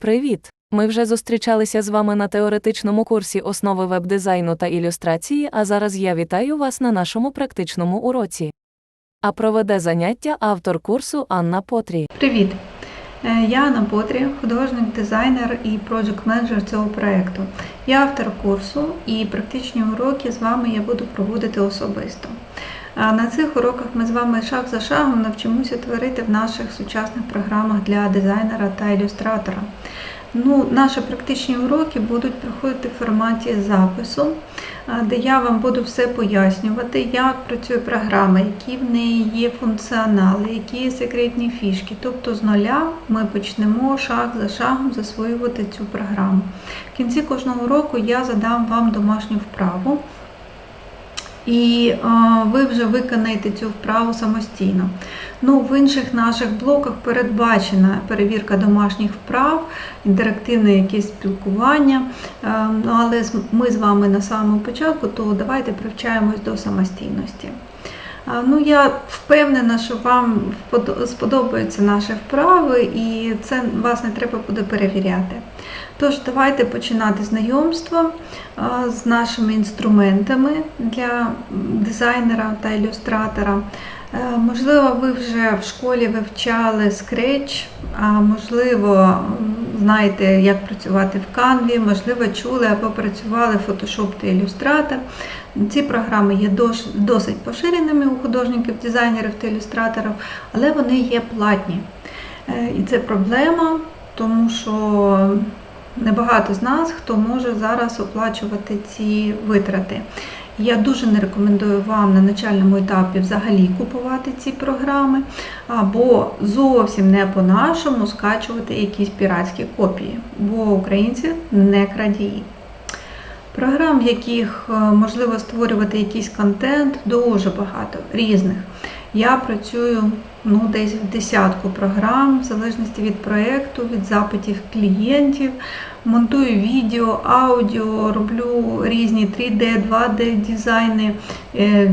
Привіт! Ми вже зустрічалися з вами на теоретичному курсі основи веб-дизайну та ілюстрації, а зараз я вітаю вас на нашому практичному уроці. А проведе заняття автор курсу Анна Потрі. Привіт! Е, Я Анна Потрі, художник, дизайнер і проджект менеджер цього проєкту. Я автор курсу і практичні уроки з вами я буду проводити особисто. На цих уроках ми з вами шаг за шагом навчимося творити в наших сучасних програмах для дизайнера та ілюстратора. Ну, наші практичні уроки будуть проходити в форматі запису, де я вам буду все пояснювати, як працює програма, які в неї є функціонали, які є секретні фішки. Тобто з нуля ми почнемо шаг за шагом засвоювати цю програму. В кінці кожного уроку я задам вам домашню вправу. І е, ви вже виконаєте цю вправу самостійно. Ну, в інших наших блоках передбачена перевірка домашніх вправ, інтерактивне якесь спілкування. Е, але ми з вами на самому початку, то давайте привчаємось до самостійності. Е, Ну, я впевнена, що вам сподобаються наші вправи, і це вас не треба буде перевіряти. Тож, давайте починати знайомство з нашими інструментами для дизайнера та ілюстратора. Е, Можливо, ви вже в школі вивчали Scratch, а можливо, знаєте, як працювати в Canva, можливо, чули або працювали Photoshop та Illustrator. Ці програми є досить поширеними у художників, дизайнерів та ілюстраторів, але вони є платні. Е, І це проблема, тому що небагато з нас, хто може зараз оплачувати ці витрати. Я дуже не рекомендую вам на начальному етапі взагалі купувати ці програми, або зовсім не по-нашому скачувати якісь піратські копії, бо українці не крадії. Програм, в яких е, можливо створювати якийсь контент, дуже багато різних. Я працюю ну, десь в десятку програм, в залежності від проєкту, від запитів клієнтів. Монтую відео, аудіо, роблю різні 3D, 2D дизайни, е,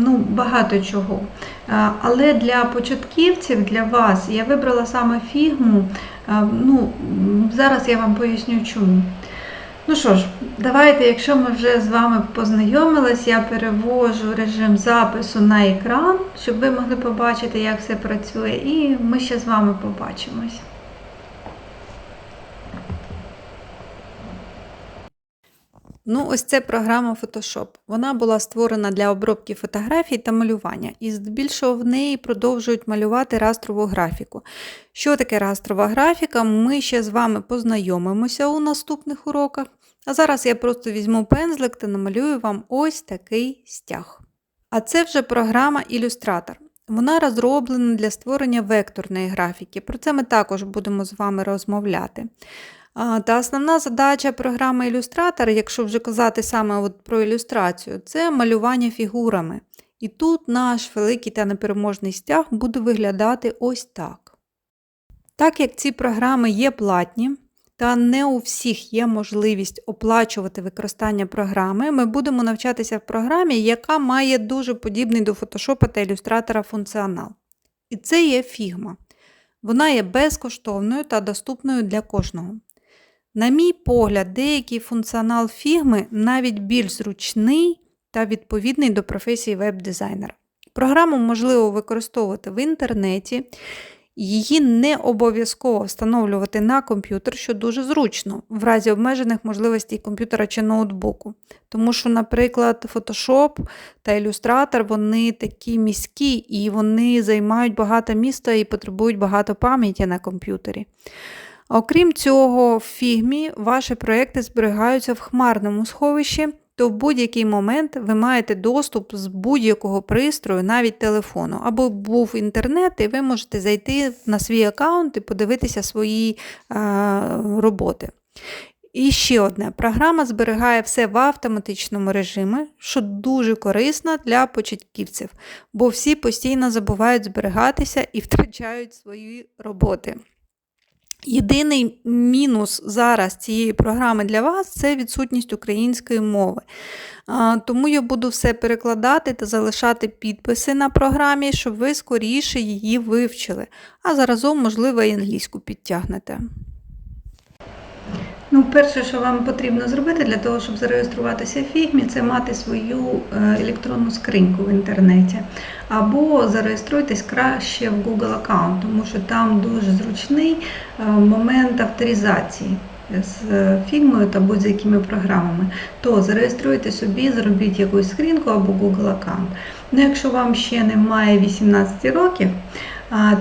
ну, багато чого. Е, Але для початківців, для вас, я вибрала саме фігму. Е, Ну, зараз я вам поясню чому. Ну що ж, давайте, якщо ми вже з вами познайомились, я перевожу режим запису на екран, щоб ви могли побачити, як все працює, і ми ще з вами побачимось. Ну, ось це програма Photoshop. Вона була створена для обробки фотографій та малювання, і здебільшого в неї продовжують малювати растрову графіку. Що таке растрова графіка? Ми ще з вами познайомимося у наступних уроках. А зараз я просто візьму пензлик та намалюю вам ось такий стяг. А це вже програма Illustrator. Вона розроблена для створення векторної графіки. Про це ми також будемо з вами розмовляти. Та основна задача програми Illustrator, якщо вже казати саме от про ілюстрацію, це малювання фігурами. І тут наш великий та непереможний стяг буде виглядати ось так. Так як ці програми є платні, та не у всіх є можливість оплачувати використання програми, ми будемо навчатися в програмі, яка має дуже подібний до Photoshop та ілюстратора функціонал. І це є Figma. Вона є безкоштовною та доступною для кожного. На мій погляд, деякий функціонал фігми навіть більш зручний та відповідний до професії веб-дизайнера. Програму можливо використовувати в інтернеті, її не обов'язково встановлювати на комп'ютер, що дуже зручно, в разі обмежених можливостей комп'ютера чи ноутбуку. Тому що, наприклад, Photoshop та Illustrator вони такі міські і вони займають багато міста і потребують багато пам'яті на комп'ютері. Окрім цього, в фігмі ваші проекти зберігаються в хмарному сховищі, то в будь-який момент ви маєте доступ з будь-якого пристрою, навіть телефону, або був інтернет, і ви можете зайти на свій аккаунт і подивитися свої е, роботи. І ще одне, програма зберігає все в автоматичному режимі, що дуже корисно для початківців, бо всі постійно забувають зберігатися і втрачають свої роботи. Єдиний мінус зараз цієї програми для вас це відсутність української мови. Тому я буду все перекладати та залишати підписи на програмі, щоб ви скоріше її вивчили, а заразом, можливо, і англійську підтягнете. Ну, перше, що вам потрібно зробити для того, щоб зареєструватися в Figma, це мати свою е, електронну скриньку в інтернеті. Або зареєструйтесь краще в Google аккаунт, тому що там дуже зручний е, момент авторизації з Figma та будь-якими програмами. То зареєструйте собі, зробіть якусь скринку або Google аккаунт. Ну, якщо вам ще немає 18 років,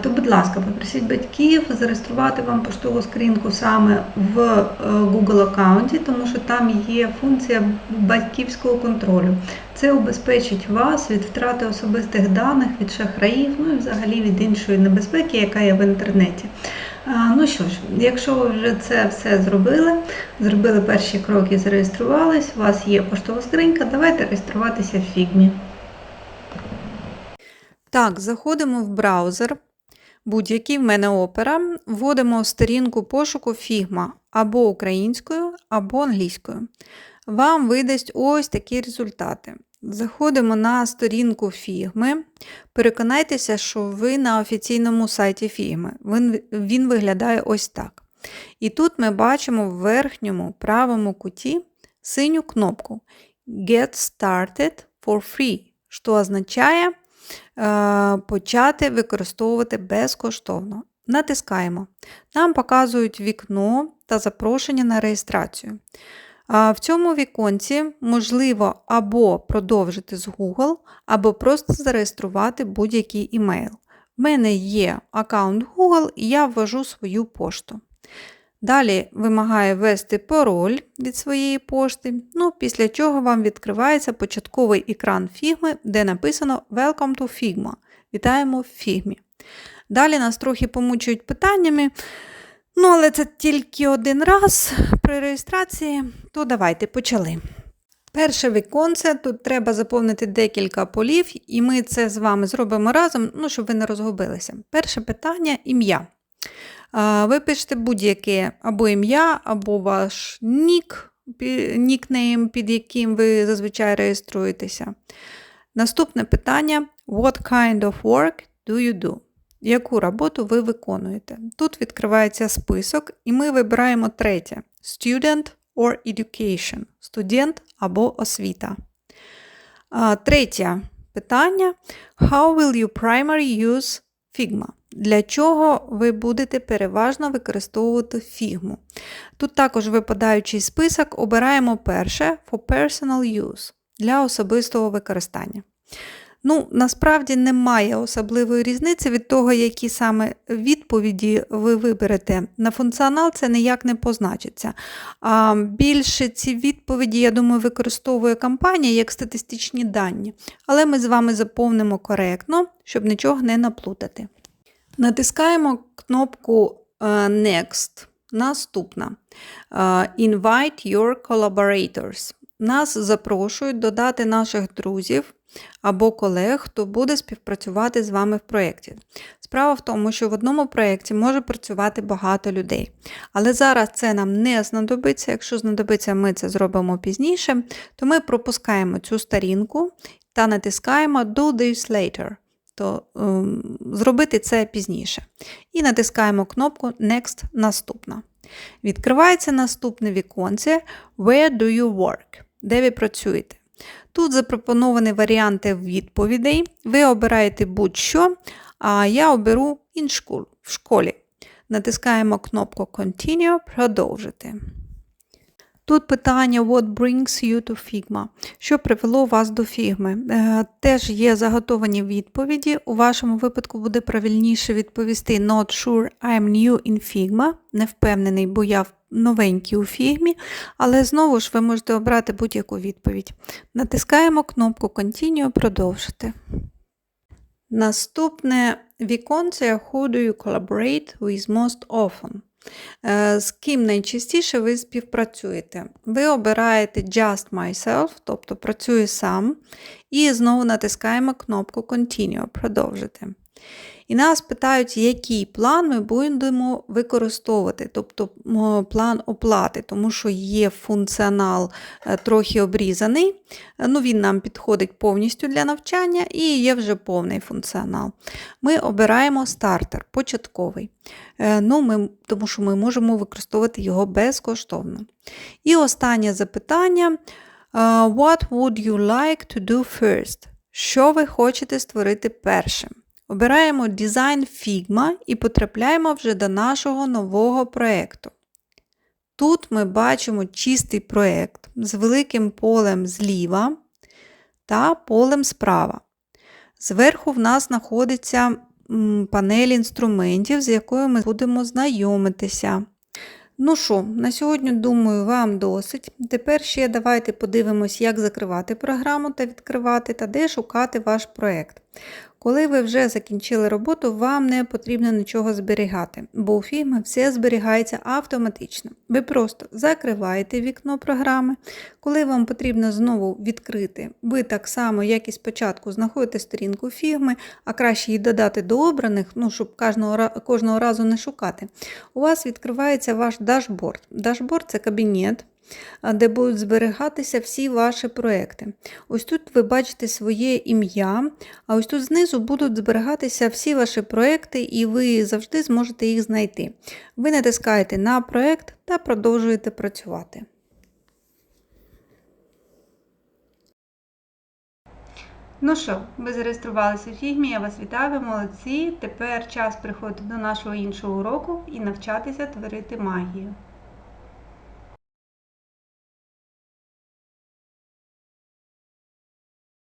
то, будь ласка, попросіть батьків зареєструвати вам поштову скринку саме в е, Google аккаунті, тому що там є функція батьківського контролю. Це убезпечить вас від втрати особистих даних, від шахраїв, ну і взагалі від іншої небезпеки, яка є в інтернеті. Ну що ж, якщо ви вже це все зробили, зробили перші кроки, зареєструвались, у вас є поштова скринька, давайте реєструватися в Figma. Так, заходимо в браузер, будь-який в мене опера, вводимо сторінку пошуку Figma або українською, або англійською. Вам видасть ось такі результати. Заходимо на сторінку Figma, переконайтеся, що ви на офіційному сайті Figma. Він, він виглядає ось так. І тут ми бачимо в верхньому правому куті синю кнопку Get Started for Free, що означає почати використовувати безкоштовно. Натискаємо. Нам показують вікно та запрошення на реєстрацію. В цьому віконці можливо або продовжити з Google, або просто зареєструвати будь-який імейл. В мене є аккаунт Google і я ввожу свою пошту. Далі вимагає ввести пароль від своєї пошти, ну, після чого вам відкривається початковий екран Figma, де написано Welcome to Figma. Вітаємо в Figma. Далі нас трохи помучують питаннями. Ну, але це тільки один раз при реєстрації, то давайте почали. Перше віконце, тут треба заповнити декілька полів, і ми це з вами зробимо разом, ну, щоб ви не розгубилися. Перше питання ім'я. Ви будь-яке або ім'я, або ваш нік, нікнейм, під яким ви зазвичай реєструєтеся. Наступне питання: What kind of work do you do? Яку роботу ви виконуєте? Тут відкривається список, і ми вибираємо третє: Student or Education, студент або освіта. Третє питання: How will you primarily use Figma? Для чого ви будете переважно використовувати Figma? Тут також випадаючий список, обираємо перше for personal use для особистого використання. Ну, насправді немає особливої різниці від того, які саме відповіді ви виберете. На функціонал це ніяк не позначиться. А більше ці відповіді, я думаю, використовує компанія як статистичні дані. Але ми з вами заповнимо коректно, щоб нічого не наплутати. Натискаємо кнопку е, Next. Наступна. Е, Invite your collaborators. Нас запрошують додати наших друзів або колег, хто буде співпрацювати з вами в проєкті. Справа в тому, що в одному проєкті може працювати багато людей. Але зараз це нам не знадобиться. Якщо знадобиться, ми це зробимо пізніше, то ми пропускаємо цю сторінку та натискаємо Do this later. То ем, зробити це пізніше. І натискаємо кнопку Next наступна. Відкривається наступне віконце Where do you work? Де ви працюєте? Тут запропоновані варіанти відповідей. Ви обираєте будь-що, а я оберу in school, в школі. Натискаємо кнопку Continue, продовжити. Тут питання What brings you to Figma? Що привело вас до Figma? Е, Теж є заготовані відповіді. У вашому випадку буде правильніше відповісти Not sure I'm new in Figma. Не впевнений, бо я новенький у Figma, але знову ж ви можете обрати будь-яку відповідь. Натискаємо кнопку Continue, продовжити. Наступне віконце Who do you collaborate with most often? Е, З ким найчастіше ви співпрацюєте? Ви обираєте Just Myself, тобто працюю сам, і знову натискаємо кнопку Continue, продовжити. І нас питають, який план ми будемо використовувати, тобто план оплати, тому що є функціонал е, трохи обрізаний. Е, Ну, він нам підходить повністю для навчання і є вже повний функціонал. Ми обираємо стартер, початковий. Е, Ну, ми, тому що ми можемо використовувати його безкоштовно. І останнє запитання. What would you like to do first? Що ви хочете створити першим? Обираємо дизайн Figma і потрапляємо вже до нашого нового проєкту. Тут ми бачимо чистий проєкт з великим полем зліва та полем справа. Зверху в нас знаходиться панель інструментів, з якою ми будемо знайомитися. Ну що, на сьогодні, думаю, вам досить. Тепер ще давайте подивимось, як закривати програму та відкривати, та де шукати ваш проєкт. Коли ви вже закінчили роботу, вам не потрібно нічого зберігати, бо у Figma все зберігається автоматично. Ви просто закриваєте вікно програми. Коли вам потрібно знову відкрити, ви так само, як і спочатку, знаходите сторінку Figma, а краще її додати до обраних, ну, щоб кожного, кожного разу не шукати. У вас відкривається ваш дашборд. Дашборд це кабінет, де будуть зберігатися всі ваші проекти. Ось тут ви бачите своє ім'я, а ось тут знизу будуть зберігатися всі ваші проекти, і ви завжди зможете їх знайти. Ви натискаєте на проект та продовжуєте працювати. Ну що, ви зареєструвалися в фігмі, я вас вітаю, ви молодці. Тепер час приходити до нашого іншого уроку і навчатися творити магію.